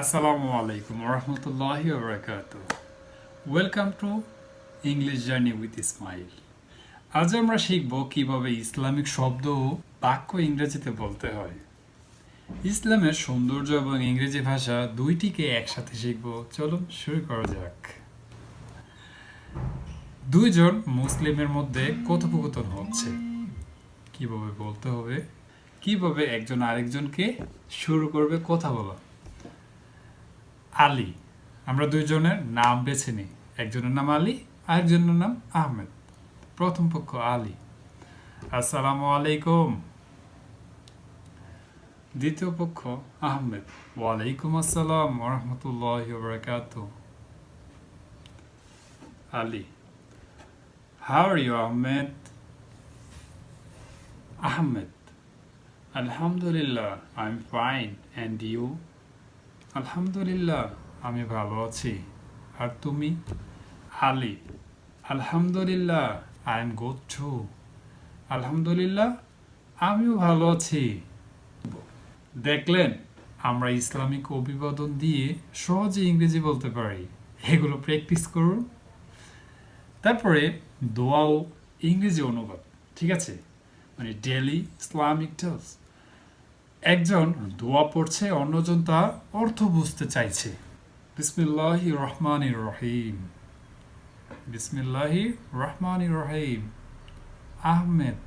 আসসালামু আলাইকুম রহমতুল্লাহ welcome to English journey with Ismail আজ আমরা শিখব কীভাবে ইসলামিক শব্দ ও বাক্য ইংরেজিতে বলতে হয়। ইসলামের সৌন্দর্য এবং ইংরেজি ভাষা দুইটিকে একসাথে শিখব। চলুন শুরু করা যাক। দুইজন মুসলিমের মধ্যে কথোপকথন হচ্ছে। কীভাবে বলতে হবে? কীভাবে একজন আরেকজনকে শুরু করবে কথা বলা? আলী। আমরা দুইজনের নাম বেছে নিই। একজনের নাম আলী, আরেকজনের নাম আহমেদ। প্রথম পক্ষ আলী। আসসালামু আলাইকুম। দ্বিতীয় পক্ষ আহমেদ। ওয়ালাইকুম আসসালাম ওরহমতুল্লাহ বরকাত Ali. How are you Ahmed Ahmed আলহামদুলিল্লাহ I am fine and you আলহামদুলিল্লাহ, আমি ভালো আছি। আর তুমি? আলি। আলহামদুলিল্লাহ, আই এম গুড টু। আলহামদুলিল্লাহ, আমিও ভালো আছি। দেখলেন, আমরা ইসলামিক অভিবাদন দিয়ে সহজে ইংরেজি বলতে পারি। এগুলো প্র্যাকটিস করুন। তারপরে দোয়াও ইংরেজি অনুবাদ, ঠিক আছে? মানে ডেলি ইসলামিক টেলস। একজন দোয়া পড়ছে, অন্যজন তা অর্থ বুঝতে চাইছে। বিসমিল্লাহ রহমান রহিম। বিসমিল্লাহ রহমান রহিম। Ahmed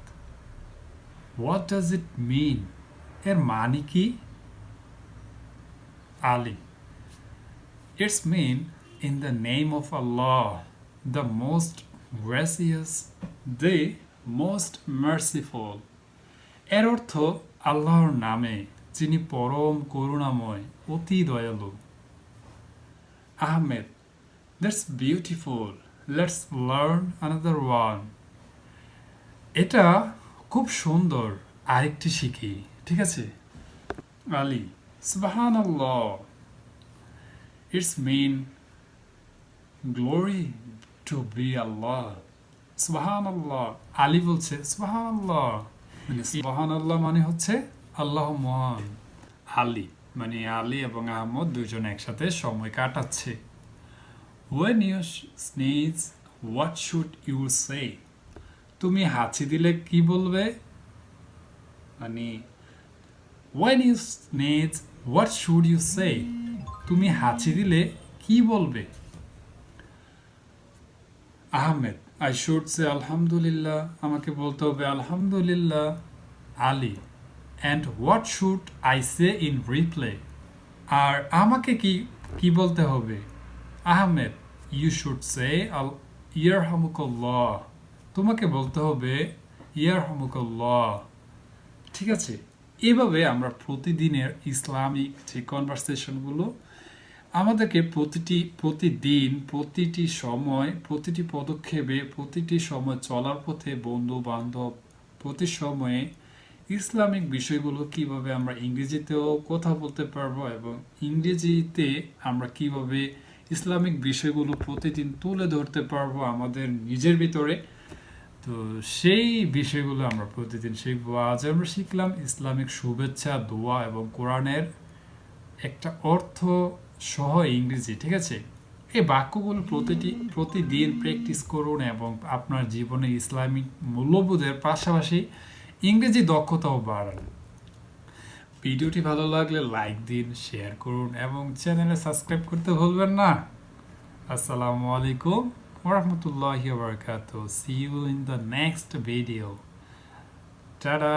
what does it mean এর মানে কি? Ali it's mean in the name of Allah the most gracious the most merciful এর অর্থ আল্লাহর নামে যিনি পরম করুণাময়, অতি দয়ালু। Ahmed that's beautiful let's learn another one এটা খুব সুন্দর আরেকটি শিখি, ঠিক আছে? আলী সুবাহান it's mean glory to be Allah সুবাহান আলী বলছে সুবাহান আল্লাহ সুবাহান আল্লাহ মানে হচ্ছে আল্লাহ মহান। আলী মানে আলী এবং আহমদ দুজন একসাথে সময় কাটাচ্ছে। When you what should you say তুমি হাঁচি দিলে কি বলবে? মানে when you sneeze what should you say তুমি হাঁচি দিলে কি বলবে? আহমেদ আই শুড সে আলহামদুলিল্লাহ আমাকে বলতে হবে আলহামদুলিল্লাহ Ali and what should I say in reply আর আমাকে কি কি বলতে হবে? আহমেদ ইউ শুড সে আল ইয়ার হামুকল্লাহ তোমাকে বলতে হবে ইয়ার হামুকল্লাহ ঠিক আছে? এভাবে আমরা প্রতিদিনের ইসলামিক যে কনভারসেশনগুলো আমাদেরকে প্রতিটি, প্রতিদিন, প্রতিটি সময়, প্রতিটি পদক্ষেপে, প্রতিটি সময় চলার পথে বন্ধু বান্ধব প্রতি সময়ে ইসলামিক বিষয়গুলো কীভাবে আমরা ইংরেজিতেও কথা বলতে পারব এবং ইংরেজিতে আমরা কীভাবে ইসলামিক বিষয়গুলো প্রতিদিন তুলে ধরতে পারব আমাদের নিজের ভিতরে। তো সেই বিষয়গুলো আমরা প্রতিদিন শিখব। আজ আমরা শিখলাম ইসলামিক শুভেচ্ছা, দোয়া এবং কোরআনের একটা অর্থ সহ ইংরেজি, ঠিক আছে? এই বাক্যগুলো প্রতিটি, প্রতিদিন প্র্যাকটিস করুন এবং আপনার জীবনে ইসলামিক মূল্যবোধের পাশাপাশি ইংরেজি দক্ষতাও বাড়ান। ভিডিওটি ভালো লাগলে লাইক দিন শেয়ার করুন এবং চ্যানেলে সাবস্ক্রাইব করতে ভুলবেন না। আসসালামু আলাইকুম ওরহমতুল্লাহ বারকাত see you in the next video tata